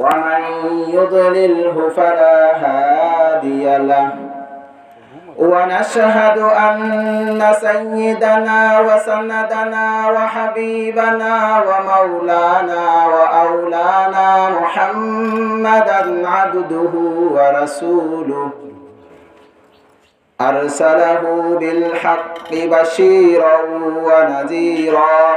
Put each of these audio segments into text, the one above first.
ومن يضلله فلا هادي له ونشهد أن سيدنا وسندنا وحبيبنا ومولانا وأولانا محمدا عبده ورسوله أرسله بالحق بشيرا ونذيرا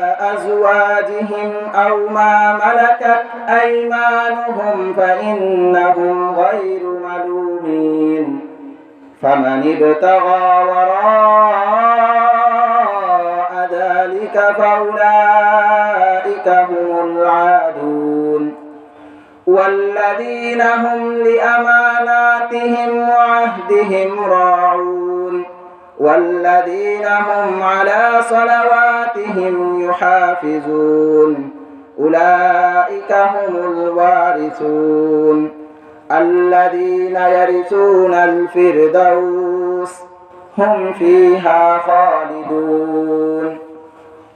أزواجهم أو ما ملكت أيمانهم فإنهم غير ملومين. فمن ابتغى وراء ذلك فأولئك هم العادون. والذين هم لأماناتهم وعهدهم راعون. والذين هم على صلواتهم يحافظون. أولئك هم الوارثون. الذين يرثون الفردوس هم فيها خالدون.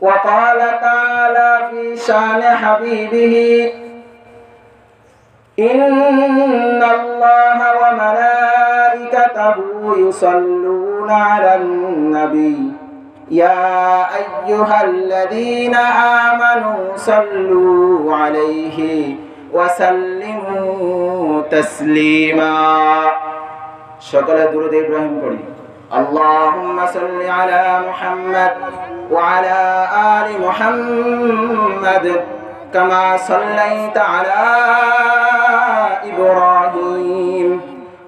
وقال تعالى في شان حبيبه إن الله وملائكته يصلون على النبي يا أيها الذين آمنوا صلوا عليه وسلموا تسليما شكرا درود إبراهيم قولي اللهم صل على محمد وعلى آل محمد كما صليت على إبراهيم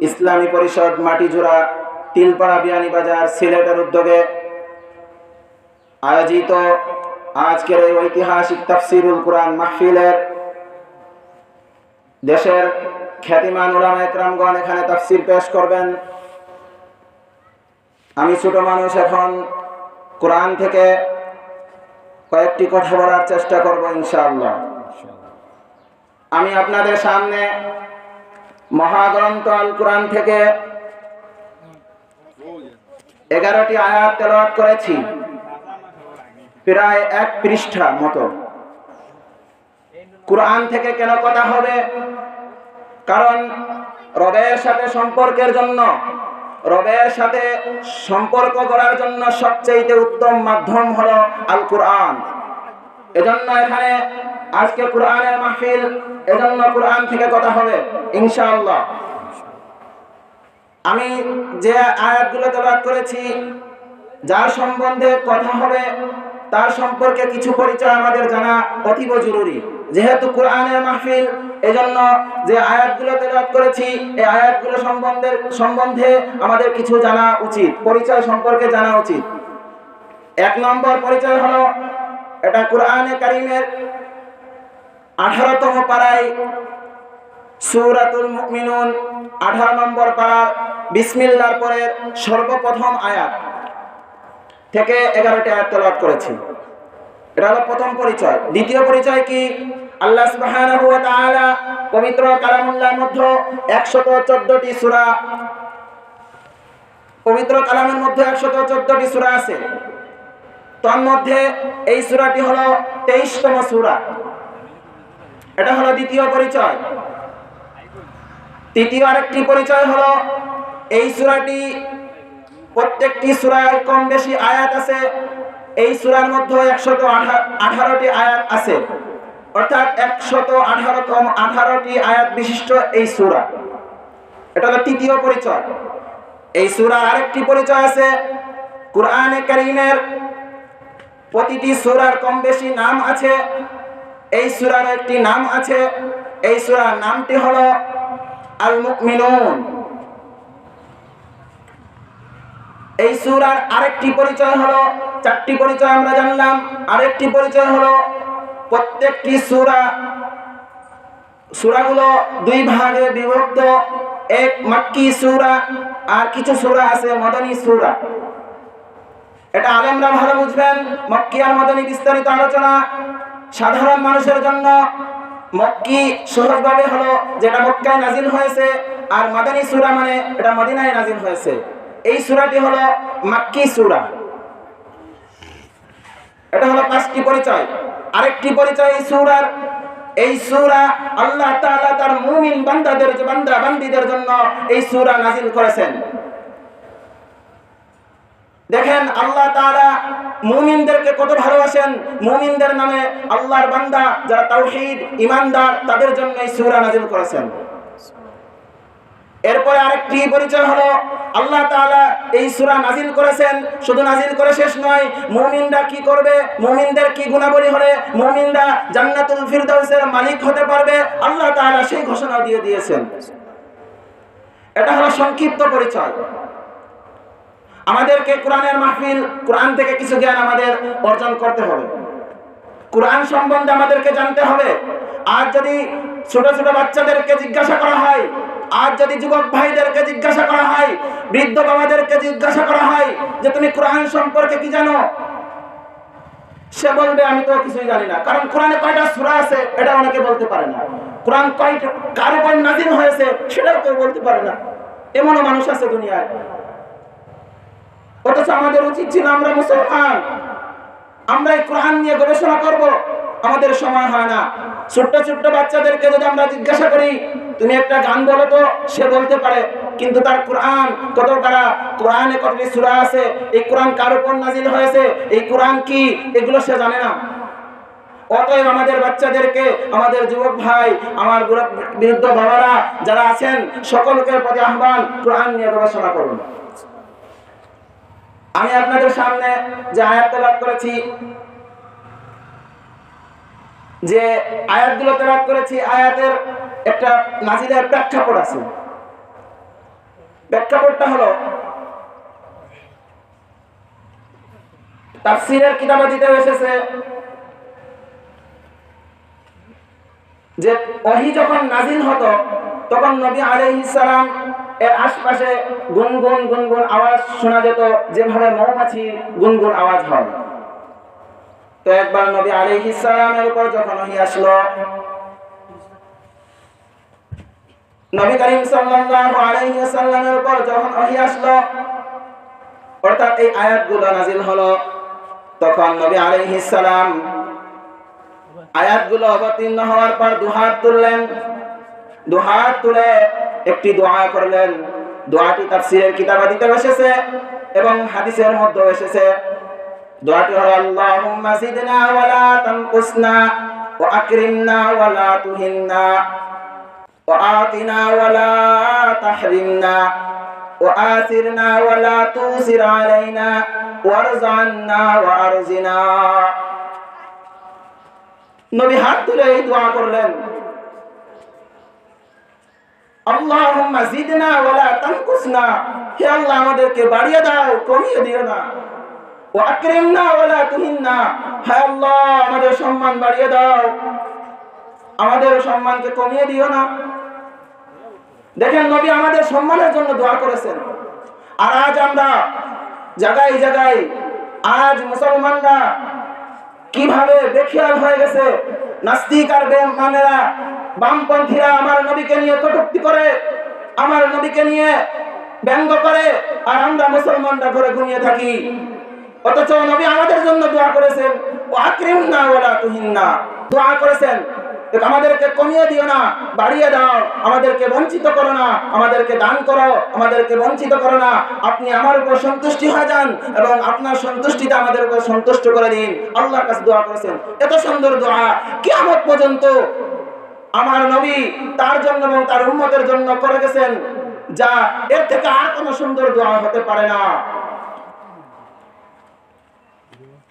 ইসলামী পরিষদ মাটিজোড়া তিলপাড়া বিয়ানীবাজার সিলেটের উদ্যোগে আয়োজিত আজকের এই ঐতিহাসিক তাফসিরুল কোরআন মাহফিলের দেশের খ্যাতিমান উলামা একরামগণ এখানে তাফসির পেশ করবেন। আমি ছোট মানুষ এখন কোরআন থেকে কয়েকটি কথা বলার চেষ্টা করব ইনশাআল্লাহ। আমি আপনাদের সামনে মহাগ্রন্থ আল কোরআন থেকে এগারোটি আয়াত তেলাওয়াত করেছি। প্রায় এক পৃষ্ঠা মতো। কোরআন থেকে কেন কথা হবে? কারণ রবের সাথে সম্পর্কের জন্য, রবের সাথে সম্পর্ক করার জন্য সবচেয়ে উত্তম মাধ্যম হলো আল কোরআন। এজন্য এখানে আজকে কোরআনের মাহফিল, এজন্য কোরআন থেকে কথা হবে, ইনশাআল্লাহ। আমি যে আয়াতগুলো তেলাওয়াত করেছি, যার সম্বন্ধে কথা হবে, তার সম্পর্কে কিছু পরিচয় আমাদের জানা অতীব জরুরি। যেহেতু কোরআনের মাহফিল, এজন্য যে আয়াতগুলো তেলাওয়াত করেছি, এই আয়াতগুলো সম্বন্ধে সম্বন্ধে আমাদের কিছু জানা উচিত, পরিচয় সম্পর্কে জানা উচিত। এক নম্বর পরিচয় হলো, এটা কোরআনে কারিমের আঠারোতম পাড়ায় সুরাতুল মুমিনুন, আঠারো নম্বর পাড়ার বিসমিল্লার পরের সর্বপ্রথম আয়াত থেকে এগারোটি আয়াত তেলাওয়াত করেছি। এটা হলো প্রথম পরিচয়। দ্বিতীয় পরিচয় কি? আল্লাহ সুবহানাহু ওয়া তাআলা পবিত্র কালামুল্লাহর মধ্যে 114টি সূরা পবিত্র কালামের মধ্যে 114টি সূরা আছে। তার মধ্যে এই সূরাটি হলো 23তম সূরা। এটা হলো দ্বিতীয় পরিচয়। তৃতীয় আরেকটি পরিচয় হলো এই সূরাটি প্রত্যেকটি সূরায় কম বেশি আয়াত আছে, এই সূরার মধ্যে একশত আঠারোটি আয়াত আছে। অর্থাৎ একশত আঠারোতম আঠারোটি আয়াত বিশিষ্ট এই সূরা। এটা হলো তৃতীয় পরিচয়। এই সূরা আরেকটি পরিচয় আছে, কোরআনে কারীমের প্রতিটি সূরার কম বেশি নাম আছে এই সূরার একটি নাম আছে। এই সূরার নামটি হলো আল মুমিনুন এই সূরার আরেকটি পরিচয় হলো, চারটি পরিচয় আমরা জানলাম। আরেকটি পরিচয় হলো, প্রত্যেকটি সূরা, সূরাগুলো দুই ভাগে বিভক্ত। এক মাক্কি সুরা, আর কিছু সূরা আছে মদনী সুরা। এটা আলেমরা ভালো বুঝবেন। মক্কি আর মদনী বিস্তারিত আলোচনা। সাধারণ মানুষের জন্য মক্কি সহজভাবে হলো যেটা মক্কায় নাজিল হয়েছে আর মাদানী সুরা মানে এটা মদিনায় নাজিল হয়েছে। এই সুরাটি হলো মাক্কি সুরা। এটা হলো পাঁচটি পরিচয়। আরেকটি পরিচয় এই সূরার। এই সুরা আল্লাহ তার মুমিন বান্দাদের বান্দা বান্দীদের জন্য এই সুরা নাজিল করেছেন। দেখেন আল্লাহ তাআলা মুমিনদেরকে কত ভালোবাসেন। মুমিনদের নামে আল্লাহর বান্দা, যারা তাওহীদ ইমানদার তাদের জন্য এই সূরা নাজিল করেছেন। এরপরে আরেকটি পরিচয় হলো, আল্লাহ তাআলা এই সূরা নাজিল করেছেন। শুধু নাজিল করে শেষ নয়, মুমিনরা কি করবে? মুমিনদের কি গুণাবলী হলে মুমিনরা জান্নাতুল ফিরদাউসের মালিক হতে পারবে? আল্লাহ তাআলা সেই ঘোষণা দিয়ে দিয়েছেন। এটা হলো সংক্ষিপ্ত পরিচয়। আমাদেরকে কোরআনের মাহফিল, কোরআন থেকে কিছু জ্ঞান আমাদের অর্জন করতে হবে। কোরআন সম্বন্ধে আমাদেরকে জানতে হবে। আর যদি ছোট ছোট বাচ্চাদেরকে জিজ্ঞাসা করা হয়, আর যদি যুবক ভাইদেরকে জিজ্ঞাসা করা হয়, বৃদ্ধ বাবাদেরকে জিজ্ঞাসা করা হয় যে, তুমি কোরআন সম্পর্কে কি জানো? সে বলবে, আমি তো কিছুই জানি না। কারণ কোরআনে কয়টা সূরা আছে, এটা অনেকে বলতে পারে না। কোরআন কয়টা, কার উপর নাজিল হয়েছে, সেটাও কেউ বলতে পারে না। এমনও মানুষ আছে দুনিয়ায়। অথচ আমাদের উচিত ছিল আমরা মুসলমান। আমরা এই কোরআন নিয়ে গবেষণা করব, আমাদের সময় হয় না। ছোট্ট ছোট্ট বাচ্চাদেরকে যদি আমরা জিজ্ঞাসা করি, তুমি একটা গান বলো তো? সে বলতে পারে, কিন্তু তার কোরআন কত কারা কোরআনে কতটি সূরা আছে? এই কোরআন কার উপর নাজিল হয়েছে? এই কোরআন কি? এগুলো সে জানে না। অতএব আমাদের বাচ্চাদেরকে, আমাদের যুবক ভাই, আমার বৃদ্ধ বাবারা যারা আছেন, সকলকে প্রতি আহ্বান, কোরআন নিয়ে গবেষণা করুন। আমি আপনাদের সামনে যে আয়াত তেলাওয়াত করেছি, যে আয়াতগুলো তেলাওয়াত করেছি, আয়াতের একটা নাজিলের প্রেক্ষাপট আছে। প্রেক্ষাপটটা হলো, তাফসীরের কিতাবে দিতে এসেছে যে ওহী যখন নাজিল হতো, তখন নবী আলাইহিস সালাম এর আশপাশে গুনগুন গুনগুন আওয়াজ শোনা যেত, যেভাবে মৌমাছি গুনগুন আওয়াজ হয়। তো একবার নবী আলাইহিস সালামের উপর যখন ওহী আসলো, নবী করিম সাল্লাল্লাহু আলাইহি ওয়াসাল্লামের উপর যখন ওহী আসলো, অর্থাৎ এই আয়াতগুলো নাজিল হলো, তখন নবী আলাইহিস সালাম আয়াতগুলো অবতীর্ণ হওয়ার পর দুহাত তুললেন। দুহাত তুলে একটি দোয়া করলেন। দোয়াটি তাফসীরের কিতাবাদিতে এসেছে এবং হাদিসের মধ্যে এসেছে। দোয়াটি হলো, আল্লাহুম্মা জিদনা ওয়ালা তানকুসনা ওয়া আকরিমনা ওয়ালা তুহিননা ওয়া আতিনা ওয়ালা তাহরিমনা ওয়া আথিরনা ওয়ালা তুসির আলাইনা ওয়ারজানা ওয়া আরজিনা। নবী হাত তুলে এই দোয়া করলেন। আল্লাহুম্মা জিদনা ওয়ালা তানকুসনা। হে আল্লাহ, আমাদেরকে বাড়িয়ে দাও, কমিয়ে দিও না। ও আকরিম না ওলা তুহিন না আল্লাহ, আমাদের সম্মান বাড়িয়ে দাও। আমাদের সম্মানকে কমিয়ে দিও না। দেখেন, নবী আমাদের সম্মানের জন্য দোয়া করেছেন। আর আজ আমরা জায়গায় জায়গায় আজ মুসলমানরা কীভাবে বেখিয়াল হয়ে গেছে, নাস্তিক আর বেমানেরা বামপন্থীরা আমার নবীকে নিয়ে কটুক্তি করে, আমার নবীকে নিয়ে ব্যঙ্গ করে, আর আমরা মুসলমানরা ঘরে ঘুমিয়ে থাকি। অথচ নবী আমাদের জন্য দোয়া করেছেন ও আকরিম না ওলা তুহিন না দোয়া করেছেন আমাদেরকে কমিয়ে দিও না, বাড়িয়ে দাও, আমাদেরকে বঞ্চিত করো না, আমাদেরকে দান করো, আমাদেরকে বঞ্চিত করো না। আপনি আমার উপর সন্তুষ্টি হয়ে যান এবং আপনার সন্তুষ্টিতে আমাদের উপর সন্তুষ্ট করে দিন। আল্লাহর কাছে দোয়া করেছেন। এত সুন্দর দোয়া, কিয়ামত পর্যন্ত আমার নবী তার জন্য এবং তার উম্মতের জন্য করে গেছেন, যা এর থেকে আর কোনো সুন্দর দোয়া হতে পারে না।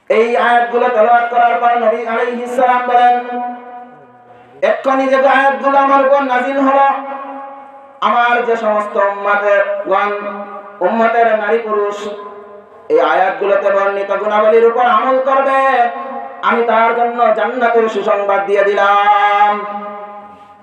এই আয়াতগুলো তেলাওয়াত করার পর নবী আলাইহিস সালাম বলেন, এক্ষুনি যে আয়াতগুলো আমার উপর নাজিল হলো, আমার যে সমস্ত উম্মাতের গণ উম্মতের নারী পুরুষ, এই আয়াতগুলোতে বর্ণিত গুণাবলীর উপর আমল করবে। আমি তার জন্য জান্নাতের সুসংবাদ দিয়ে দিলাম।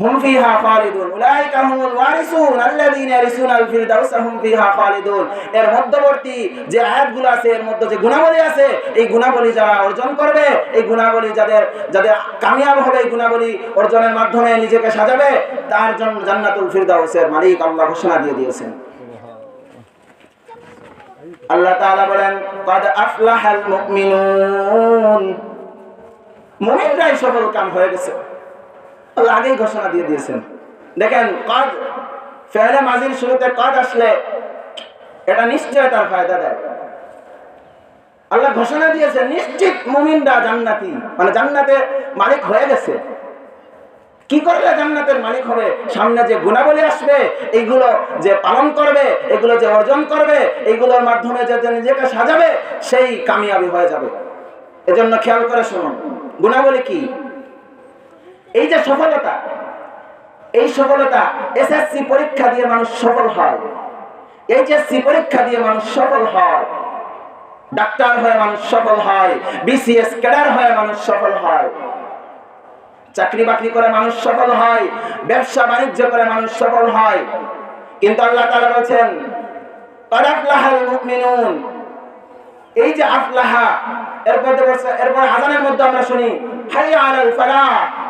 হুম ফিহা খালিদুন উলাইকা হুমুল ওয়ারিসুন আল্লাযীনা ইয়ারিসুনাল ফিরদাউস হুম ফিহা খালিদুন এর মধ্যবর্তী যে আয়াতগুলো আছে, এর মধ্যে যে গুণাবলী আছে, এই গুণাবলী যারা অর্জন করবে, এই গুণাবলী যাদের যাদের কামিয়াব হবে, এই গুণাবলী অর্জনের মাধ্যমে নিজেকে সাজাবে, তার জন্য জান্নাতুল ফিরদাউসের মালিক আল্লাহ ঘোষণা দিয়ে দিয়েছেন। আল্লাহ তাআলা বলেন, কদ আফলাহাল মুমিনুন। মুমিনরাই সফল কাম হয়ে গেছে। আগেই ঘোষণা দিয়ে দিয়েছেন। দেখেন, কদ, ফেলে মাজির শুরুতে কদ আসলে এটা নিশ্চয় তার ফায়দা দেয়। আল্লাহ ঘোষণা দিয়েছেন, নিশ্চিত মুমিনরা জান্নাতি। মানে জান্নাতের মালিক হয়ে গেছে। কি করলে জান্নাতের মালিক হবে? সামনে যে গুণাবলী আসবে, এইগুলো যে পালন করবে, এগুলো যে অর্জন করবে, এইগুলোর মাধ্যমে যে নিজেকে সাজাবে, সেই কামিয়াবি হয়ে যাবে। এজন্য খেয়াল করে শুনুন, গুণাবলী কি? এই যে সফলতা, এই সফলতা এসএসসি পরীক্ষা দিয়ে মানুষ সফল হয়। এই যে সি পরীক্ষা দিয়ে মানুষ সফল হয়। ডাক্তার হয়ে মানুষ সফল হয় বিসিএস ক্যাডার হয়ে মানুষ সফল হয়। চাকরি বাকরি করে মানুষ সফল হয়, ব্যবসা বাণিজ্য করে মানুষ সফল হয়। কিন্তু আল্লাহ তাআলা বলেন এই যে আফলাহা এরপর এরপর আজানের মধ্যে আমরা শুনি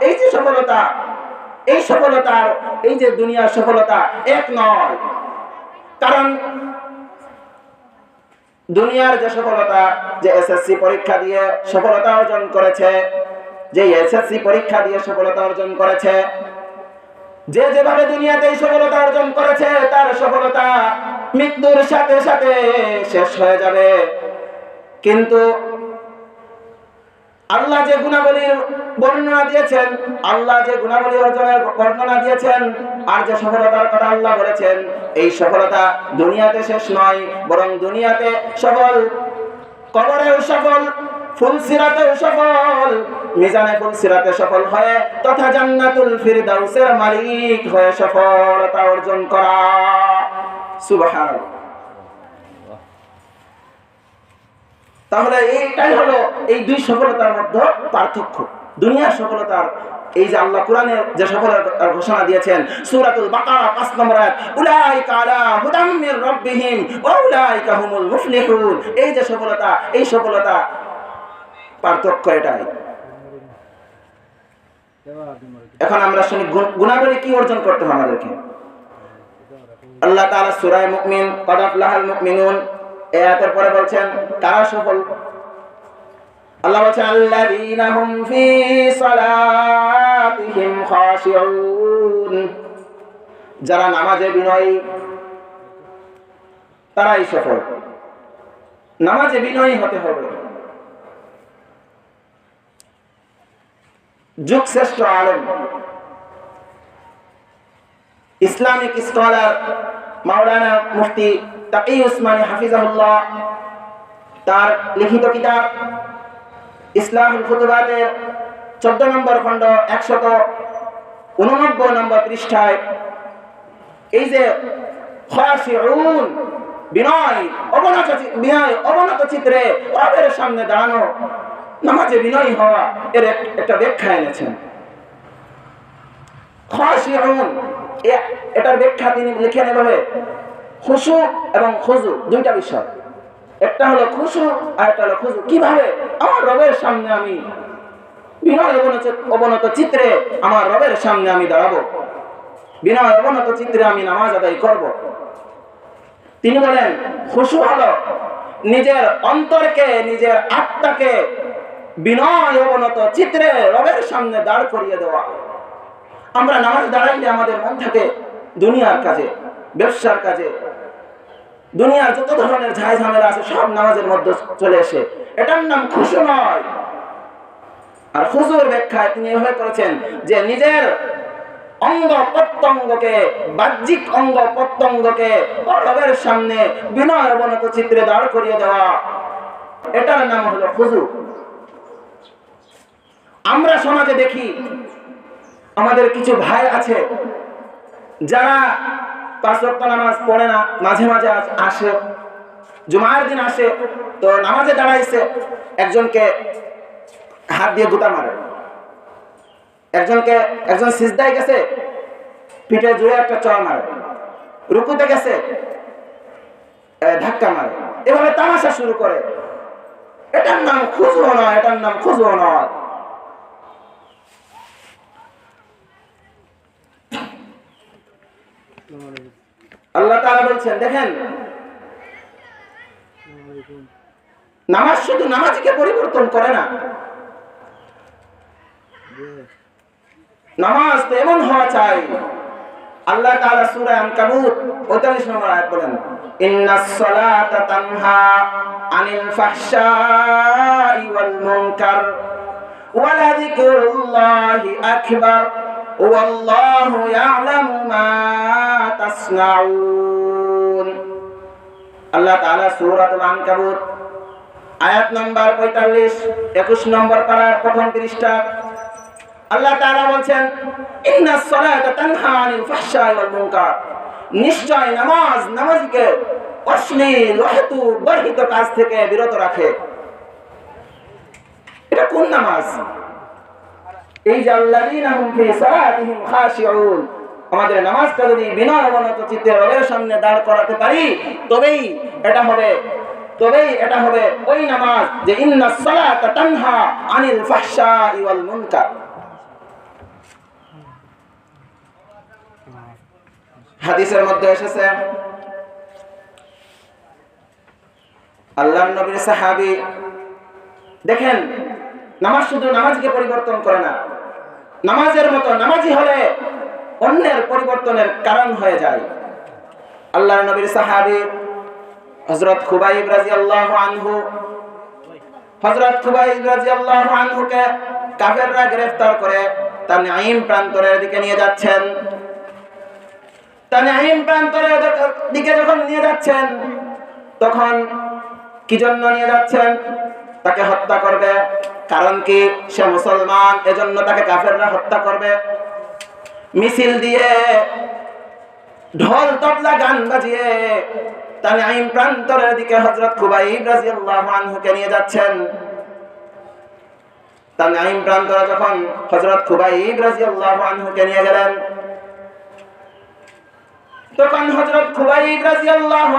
এই যে সফলতা, এই সফলতার, এই যে দুনিয়ার সফলতা এক নয়। কারণ দুনিয়ার যে সফলতা, যে এসএসসি পরীক্ষা দিয়ে সফলতা অর্জন করেছে, যে এসএসসি পরীক্ষা দিয়ে সফলতা অর্জন করেছে, যে যেভাবে দুনিয়াতে এই সফলতা অর্জন করেছে, তার সফলতা মৃত্যুর সাথে সাথে শেষ হয়ে যাবে। কিন্তু আল্লাহ যে গুণাবলীর বর্ণনা দিয়েছেন, আল্লাহ যে গুণাবলী অর্জনের বর্ণনা দিয়েছেন, আর যে সফলতার কথা আল্লাহ বলেছেন, এই সফলতা দুনিয়াতে শেষ নয়, বরং দুনিয়াতে সফল, কবরেও সফল, ফুলসিরাতেও সফল, মিজানে সফল হয়ে তথা জান্নাতুল ফিরদাউসের মালিক হয়ে সফলতা অর্জন করা। সুবহানাল্লাহ। তাহলে এইটাই হলো এই দুই সফলতার মধ্যে পার্থক্য। দুনিয়ার সফলতার এই যে আল্লাহ কোরআনের যে সফলতার ঘোষণা দিয়েছেন, সূরাতুল বাকারা 5 নম্বর আয়াত, উলাইকা আলা হুদাম মির রাব্বিহিম ওয়া উলাইকা হুমুল মুফলিহুন। এই যে সফলতা, এই সফলতা পার্থক্য এটাই। এখন আমরা শুনি, গুণ- গুণাবলী কি অর্জন করতে হবে আমাদেরকে? আল্লাহ তাআলা সূরা মুমিন কদ আফলাহাল মুমিনুন আয়াতের পরে বলছেন কারা সফল। আল্লাহ বলছেন, আল্লাযীনা হুম ফি সালাতিহিম খাশিউন। যারা নামাজে বিনয়ী, তারাই সফল। নামাজে বিনয়ী হতে হবে। যুগ শ্রেষ্ঠ আলেম। ইসলামিক স্কলার মাওলানা মুফতি তাকি উসমানী হাফিজাহুল্লাহ, তার লিখিত কিতাব ইসলামুল খুতুবাতের চোদ্দ নম্বর খণ্ড একশত উননব্বই নম্বর পৃষ্ঠায় এই যে বিনয় অবনত বিনয় অবনত চিত্রে রবের সামনে দাঁড়ানো, নামাজে বিনয় হওয়া এর একটা ব্যাখ্যা এনেছেন। খাশিউন এটার ব্যাখ্যা তিনি লিখেন এভাবে খুশু এবং খুজু দুইটা বিষয়। একটা হলো খুশু, আর একটা হলো খুজু। কীভাবে? আমার রবের সামনে আমি অবনত অবনত চিত্রে আমার রবের সামনে আমি দাঁড়াবো। বিনয় অবনত চিত্রে আমি নামাজ আদায় করব। তিনি বলেন, খুশু হলো নিজের অন্তরকে, নিজের আত্মাকে বিনয় অবনত চিত্রে রবের সামনে দাঁড় করিয়ে দেওয়া। আমরা নামাজ দাঁড়াইলে আমাদের মন থাকে দুনিয়ার কাজে, ব্যবসার কাজে দুনিয়ার যত ধরনের ঝাই ঝামেলা আছে, সব নামাজের মধ্যে চলে এসে। এটার নাম খুশু নয়। আর হুজুর ব্যাখ্যায় তিনি এভাবে করেছেন যে নিজের অঙ্গ প্রত্যঙ্গকে, বাহ্যিক অঙ্গ প্রত্যঙ্গকে রবের সামনে বিনয় অবনত চিত্রে দাঁড় করিয়ে দেওয়া। এটার নাম হলো খুজু। আমরা সমাজে দেখি, আমাদের কিছু ভাই আছে, যারা পাঁচ ওয়াক্ত নামাজ পড়ে না, মাঝে মাঝে আসে। জুমার দিন আসে, তো নামাজে দাঁড়াইছে, একজনকে হাত দিয়ে গুতা মারে। একজনকে, একজন সিজদায় গেছে, পিঠে জুড়ে একটা চর মারে। রুকুতে গেছে ধাক্কা মারে। এভাবে তামাশা শুরু করে। এটার নাম খুঁজবো নয়, এটার নাম খুঁজবো নয়। আল্লাহ তাআলা বলছেন, দেখেন, নামাজ শুধু নামাজকে পরিবর্তন করে না। নামাজ তো এমন হওয়া চাই। আল্লাহ তাআলা সূরা আনকাবুত 45 নম্বর আয়াত বলেন ইন্নাস সালাতা তানহা আনিল ফাহশাই ওয়াল মুনকার ওয়া লাযিকরুল্লাহি আকবার। ওয়াল্লাহু ইয়ালামু মা তাসনাউন। আল্লাহ তাআলা সূরাতুল আনকাবুত, আয়াত নম্বর 45 21 নম্বর পারার প্রথম পৃষ্ঠা। আল্লাহ তাআলা বলছেন ইন্নাস সালাতা তানহা আনিল ফাহশাই ওয়াল মুনকার। নিশ্চয় নামাজ নামাজকে অশ্লীল অহেতু বর্হিত কাজ থেকে বিরত রাখে। এটা কোন নামাজ? এই যে আমাদের নামাজটা যদি বিনয় অবনত চিত্তে রবের সামনে দাঁড় করাতে পারি, তবেই এটা হবে, তবেই এটা হবে ওই নামাজ যে ইন্নাস সালাতা তানহা আনিল ওয়াল মুনকার। হাদিসের মধ্যে এসেছে আল্লাহ নবীর সাহাবী দেখেন, নামাজ শুধু নামাজকে পরিবর্তন করে না নামাজের মতো নামাজি হলে অন্যের পরিবর্তনের কারণ হয়ে যায়। আল্লাহ নবীর সাহাবী হযরত খুবাইব রাদিয়াল্লাহু আনহু, হযরত খুবাইব রাদিয়াল্লাহু আনহুকে কাফেররা গ্রেফতার করে তার নাঈম প্রান্তরের দিকে নিয়ে যাচ্ছেন। তানঈম প্রান্তরের দিকে যখন নিয়ে যাচ্ছেন, তখন কি জন্য নিয়ে যাচ্ছেন? তাকে হত্যা করবে। কারণ কি? সে মুসলমান, এজন্য তাকে কাফেররা হত্যা করবে। মিছিল দিয়ে, ঢোল তবলা, গান বাজিয়ে তানঈম প্রান্তরের দিকে হযরত খুবাইব রাদিয়াল্লাহু আনহুকে নিয়ে যাচ্ছেন। প্রান্তরে যখন হযরত নিয়ে গেলেন, তখন হজরত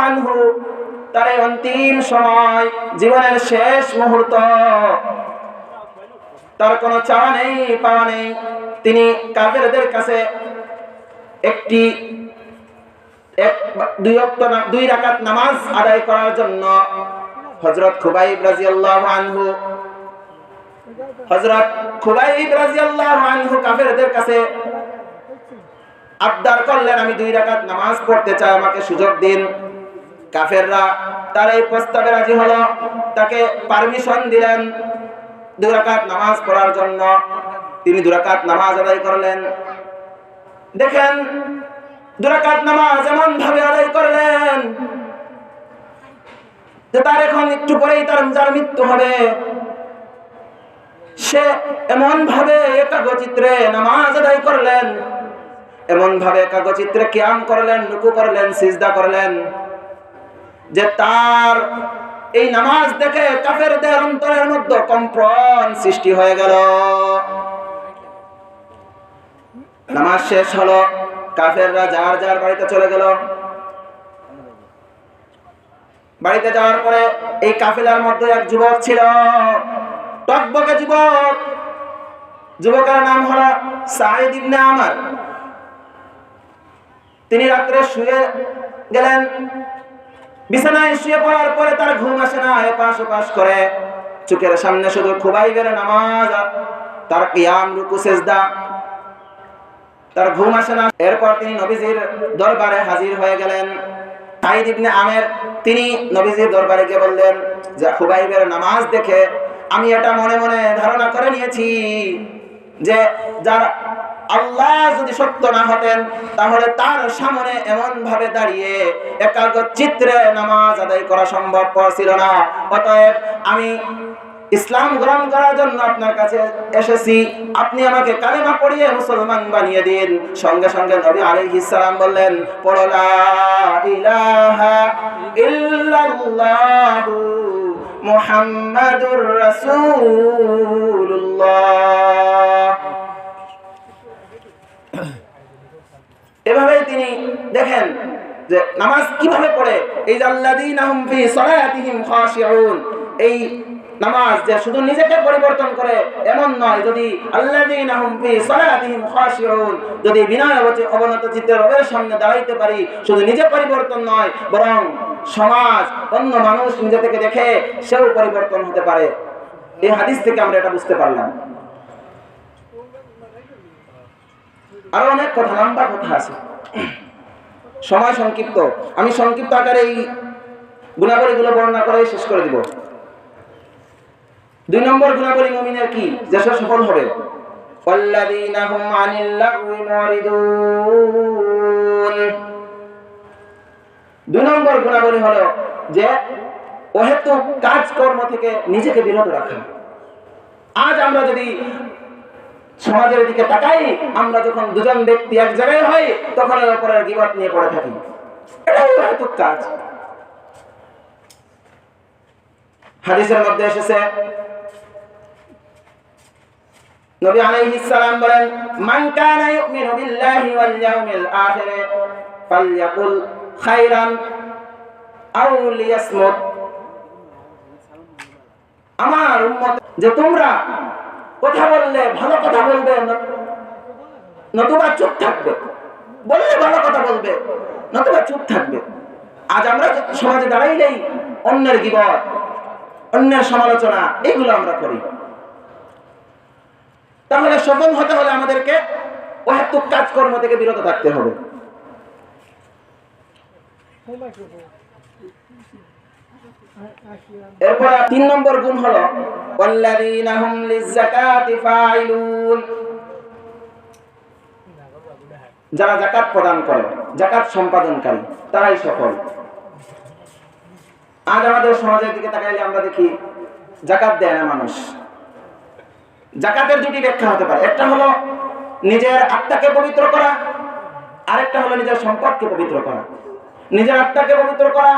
আনহু তার অন্তিম সময়, জীবনের শেষ মুহূর্ত তার কোনো চাওয়া নেই পাওয়া নেই। তিনি কাফেরদের কাছে একটি এক, দুই দুই রাকাত নামাজ আদায় করার জন্য হজরত খুবাইব রাদিয়াল্লাহু আনহু হজরত খুবাইব রাদিয়াল্লাহু আনহু কাফেরদের কাছে আবদার করলেন, আমি দুই রাকাত নামাজ পড়তে চাই, আমাকে সুযোগ দিন। কাফেররা তার এই প্রস্তাবে রাজি হলো, তাকে পারমিশন দিলেন। দুই রাকাত নামাজ পড়ার জন্য তিনি দুই রাকাত নামাজ আদায় করলেন। দেখেন দুরাকাত নামাজ এমন ভাবে আদায় করলেন যে তার এখন একটু পরেই তার যার মৃত্যু হবে। সে এমন ভাবে একাগ্রচিত্রে নামাজ আদায় করলেন এমন ভাবে একাগ্রচিত্রে কিয়াম করলেন, রুকু করলেন, সিজদা করলেন যে তার এই নামাজ দেখে কাফেরদের অন্তরের মধ্যে কম্পন সৃষ্টি হয়ে গেল। নামাজ শেষ হলো, কাফেররা যার যার বাড়িতে চলে গেল। বাড়িতে যাওয়ার পরে এই কাফেলার মধ্যে এক যুবক ছিল, টকবকে যুবক। যুবকের নাম হলো সাইদ ইবনে আমার। তিনি রাত্রে শুয়ে গেলেন বিছানায় শুয়ে পড়ার পরে তার ঘুম আসে না, এপাশ ওপাশ করে। চোখের সামনে শুধু খুবাই বেড়ে নামাজ তার কিয়াম, রুকু, সেজদা। তার ঘুম আসে না। এরপর তিনি নবীজির দরবারে হাজির হয়ে গেলেন। সাইদ ইবনে আমের, তিনি নবীজির দরবারে গিয়ে বললেন, যে খুবাইবের নামাজ দেখে আমি এটা মনে মনে ধারণা করে নিয়েছি যে যার আল্লাহ যদি সত্য না হতেন, তাহলে তার সামনে এমন ভাবে দাঁড়িয়ে একাগ্র চিত্রে নামাজ আদায় করা সম্ভব ছিল না। অতএব আমি ইসলাম গ্রহণ করার জন্য আপনার কাছে এসেছি। আপনি আমাকে কালেমা পড়িয়ে মুসলমান বানিয়ে দিন। সঙ্গে সঙ্গে নবী আলাইহিস সালাম বললেন, পড়ো, লা ইলাহা ইল্লাল্লাহু মুহাম্মাদুর রাসূলুল্লাহ। এভাবেই তিনি দেখেন যে নামাজ কীভাবে পড়ে? এই ফি সালাতিহিম খাশিউন। এই নামাজ যে শুধু নিজেকে পরিবর্তন করে, এমন নয়, যদি আল্লাযীনাহুম ফি সালাতিহিম খাশিউন, যদি বিনয় অবনত চিত্তে রবের সামনে দাঁড়াইতে পারি, শুধু নিজে পরিবর্তন নয়, বরং সমাজ, অন্য মানুষ নিজে থেকে দেখে সেও পরিবর্তন হতে পারে। এই হাদিস থেকে আমরা এটা বুঝতে পারলাম। আরও অনেক কথা, লম্বা কথা আছে। সময় সংক্ষিপ্ত। আমি সংক্ষিপ্ত আকারে এই গুণাবলীগুলো বর্ণনা করে শেষ করে দিব। দুই নম্বর গুণাবলী মমিনের কি? যে সফল হবে। দুই নম্বর গুণাবলী হলো যে অহেতুক কাজকর্ম থেকে নিজেকে বিরত রাখা। আজ আমরা যদি সমাজের দিকে তাকাই, আমরা যখন দুজন ব্যক্তি এক জায়গায় হই তখন এর উপরে নিয়ে পড়ে থাকি। এটাই কাজ। হাদিসের মধ্যে এসেছে, নবী আলাইহিস সালাম বলেন, মান কানা ইউমিনু বিল্লাহি ওয়াল ইয়াউমিল আখির ফালইয়াকুল খাইরান আও লিয়াসমুত। আমার উম্মত, যে তোমরা কথা বললে, ভালো কথা বলবে নতুবা চুপ থাকবে। বললে ভালো কথা বলবে, নতুবা চুপ থাকবে। আজ আমরা সমাজে দাঁড়াইলেই অন্যের গিবত, অন্যের সমালোচনা, এগুলো আমরা করি। তাহলে সফল হতে হলে আমাদেরকে কাজকর্ম থেকে বিরত থাকতে হবে। এরপর তিন নম্বর গুণ হলো যারা জাকাত প্রদান করে, যাকাত সম্পাদনকারী, তারাই সফল। আজ আমাদের সমাজের দিকে তাকাইলে আমরা দেখি জাকাত দেয় না মানুষ। জাকাতের দুটি ব্যাখ্যা হতে পারে। একটা হলো নিজের আত্মাকে পবিত্র করা, আরেকটা হলো নিজের সম্পদকে পবিত্র করা। নিজের আত্মাকে পবিত্র করা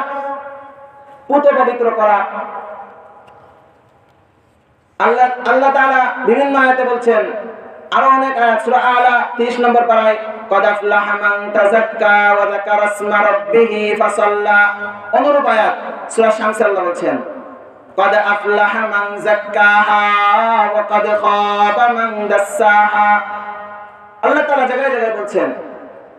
পুত পবিত্র করা। আল্লাহ আল্লাহ বিভিন্ন আয়াতে বলছেন, আরও অনেক আয়াত আলা 30 নম্বর ফাসাল্লা। অনুরূপ আয়াত আল্লাহ বলছেন, কদ ওয়া কদ খাবা আল্লাহ তাআলা জায়গায় জায়গায় বলছেন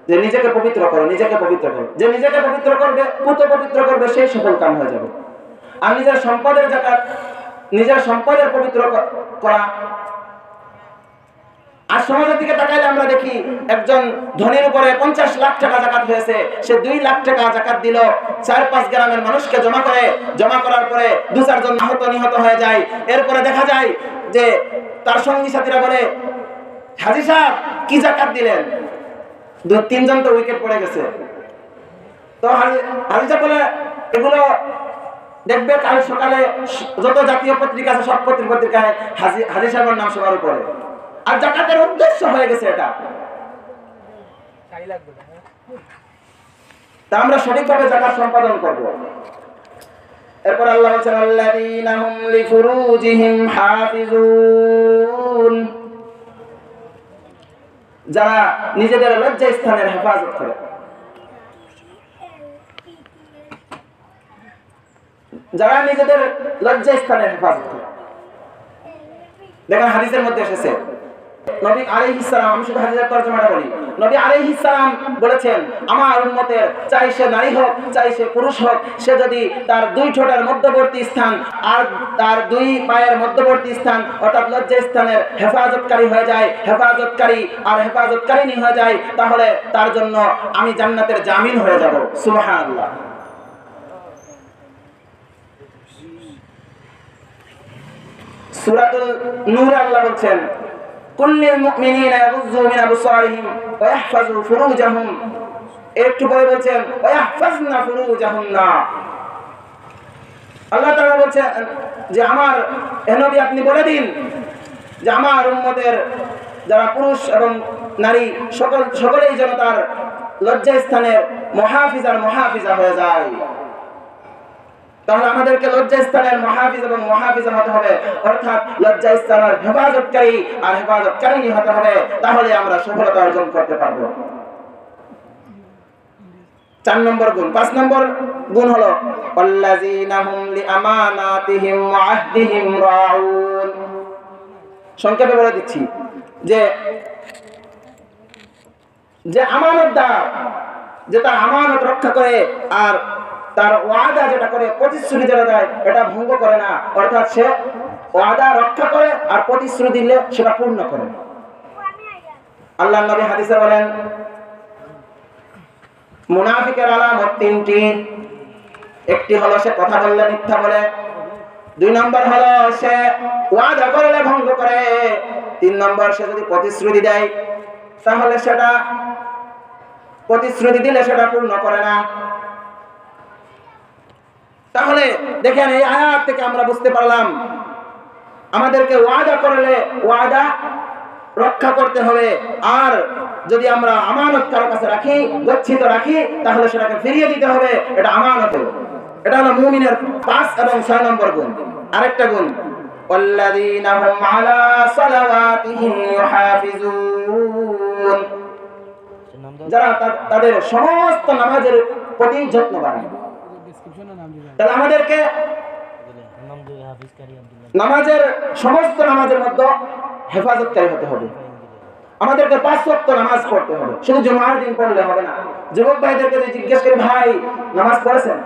যে নিজেকে পবিত্র করো, নিজেকে পবিত্র করো। যে নিজেকে পবিত্র করবে পুত পবিত্র করবে সেই সফল কাম হয়ে যাবে। আর নিজের সম্পদের জাকাত, নিজের সম্পদের পবিত্র করা। আর সমাজের দিকে তাকাইলে আমরা দেখি, একজন ধনীর উপরে পঞ্চাশ লাখ টাকা জাকাত হয়েছে। সে দুই লাখ টাকা জাকাত দিল। চার পাঁচ গ্রামের মানুষকে জমা করে, জমা করার পরে দু চারজন আহত, নিহত হয়ে যায়। এরপরে দেখা যায় যে তার সঙ্গী সাথীরা বলে, হাজি সাহেব, কি জাকাত দিলেন? দু তিনজন তো উইকেট পড়ে গেছে। তো হাজিজা বলে, এগুলো দেখবে কাল সকালে যত জাতীয় পত্রিকা আছে, সব পত্রিকা পত্রিকায় হাজি হাজি সাহেবের নাম সবার উপরে। আর জাকাতের উদ্দেশ্য হয়ে গেছে এটা। তা আমরা সঠিকভাবে জাকাত সম্পাদন করব। এরপর আল্লাহ বলছেন, আল্লাযীনা হুম লিফুরুজিহিম হাফিজুন যারা নিজেদের লজ্জা স্থানের হেফাজত করে। যারা নিজেদের লজ্জা স্থানের হেফাজত করে। দেখেন হাদিসের মধ্যে এসেছে নবী আলাইহিস সালাম, আমি শুধু হাদিসের বলি। নবী আলাইহিস সালাম বলেছেন, আমার উম্মতের চাই সে নারী হোক, চাই সে পুরুষ হোক, সে যদি তার দুই মধ্যবর্তী স্থান আর তার দুই পায়ের মধ্যবর্তী স্থান, অর্থাৎ লজ্জা স্থানের হেফাজতকারী হয়ে যায়, হেফাজতকারী আর হেফাজতকারিনী হয়ে যায়, তাহলে তার জন্য আমি জান্নাতের জামিন হয়ে যাব। সুবহানাল্লাহ। সূরাতুল নূর আল্লাহ বলছেন কুল্লিল মুমিনিনা ইয়াগুযযু মিন আবসারিহিম ওয়া ইয়াহফাযু ফুরুজাহুম। একটু পরে বলছেন ওয়া ইয়াহফাযনা ফুরুজাহুন্না। আল্লাহ তাআলা বলছেন যে, আমার, হে নবী, আপনি বলে দিন যে, আমার উম্মতের যারা পুরুষ এবং নারী, সকল, সকলেই যেন তার লজ্জা স্থানের মহাফিজার মহাফিজা হয়ে যায়। তাহলে আমাদেরকে লজ্জা স্থানের মহাফিজ এবং মহাফিজা হতে হবে। অর্থাৎ লজ্জা স্থানের হেফাজতকারী আর হেফাজতকারিনী হতে হবে। তাহলে আমরা সফলতা অর্জন করতে পারব। চার নম্বর গুণ। পাঁচ নম্বর গুণ হলো সংক্ষেপে বলে দিচ্ছি যে যে আমানতদার যে তার আমানত রক্ষা করে আর তার ওয়াদা যেটা করে, প্রতিশ্রুতি যেটা দেয়, এটা ভঙ্গ করে না। অর্থাৎ সে ওয়াদা রক্ষা করে আর প্রতিশ্রুতি দিলে সেটা পূর্ণ করে। আল্লাহ নবী হাদিসে বলেন, মুনাফিকের আলামত তিনটি। একটি হলো সে কথা বললে মিথ্যা বলে। দুই নম্বর হলো সে ওয়াদা করলে ভঙ্গ করে। তিন নম্বর সে যদি প্রতিশ্রুতি দেয়, তাহলে সেটা প্রতিশ্রুতি দিলে সেটা পূর্ণ করে না। তাহলে দেখেন এই আয়াত থেকে আমরা বুঝতে পারলাম আমাদেরকে ওয়াদা করলে ওয়াদা রক্ষা করতে হবে আর যদি আমরা আমানত কারো কাছে রাখি গচ্ছিত রাখি তাহলে সেটাকে ফিরিয়ে দিতে হবে এটা আমানত এটা হলো মুমিনের পাঁচ এবং ছয় নম্বর গুণ আরেকটা গুণ والذين هم على صلواتهم يحافظون যারা তা- তাদের সমস্ত নামাজের প্রতি যত্নবান তাহলে আমাদেরকে নামাজের সমস্ত নামাজের মধ্যে হেফাজতকারী হতে হবে। আমাদেরকে পাঁচ ওয়াক্ত নামাজ পড়তে হবে। শুধু জুমার দিন পড়লে হবে না। যুবক ভাইদেরকে যদি জিজ্ঞেস করি, ভাই, নামাজ পড়েছেন?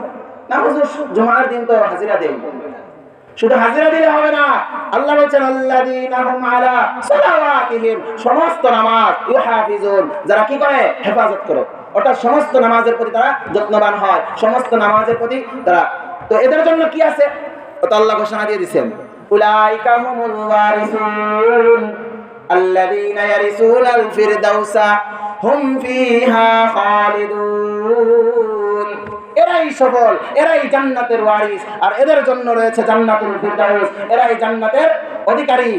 না, হুজুর জুমার দিন তো হাজিরা দেই। শুধু হাজিরা দিলে হবে না। আল্লাহ বলছেন, আল্লাযীনা হুম সমস্ত নামাজ ইউহাফিজুন। যারা কি করে? হেফাজত করে। অর্থাৎ সমস্ত নামাজের প্রতি তারা যত্নবান হয়। সমস্ত নামাজের প্রতি তারা তো এদের জন্য কি আছে? তো আল্লাহ ঘোষণা দিয়ে দিয়েছেন উলাইকা হুমুল ওয়ারিসুন। আল্লাযীনা ইয়ারিসুনাল ফিরদাউসা হুম ফিহা খালিদুন। এরাই সফল এরাই জান্নাতের ওয়ারিস আর এদের জন্য রয়েছে জান্নাতুল ফিরদাউস। এরাই জান্নাতের অধিকারী।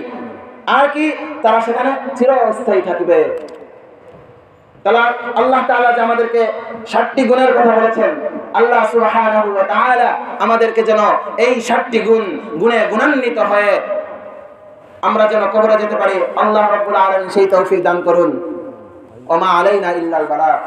আর কি? তারা সেখানে চিরস্থায়ী থাকবে। তাহলে আল্লাহ তাআলা যে আমাদেরকে ষাটটি গুণের কথা বলেছেন, আল্লাহ আমাদেরকে যেন এই ষাটটি গুণ, গুণে গুণান্বিত হয়ে আমরা যেন কবরে যেতে পারি। আল্লাহ রাব্বুল আলামিন সেই তৌফিক দান করুন। ওমা আলাইনা ইল্লাল বালাগ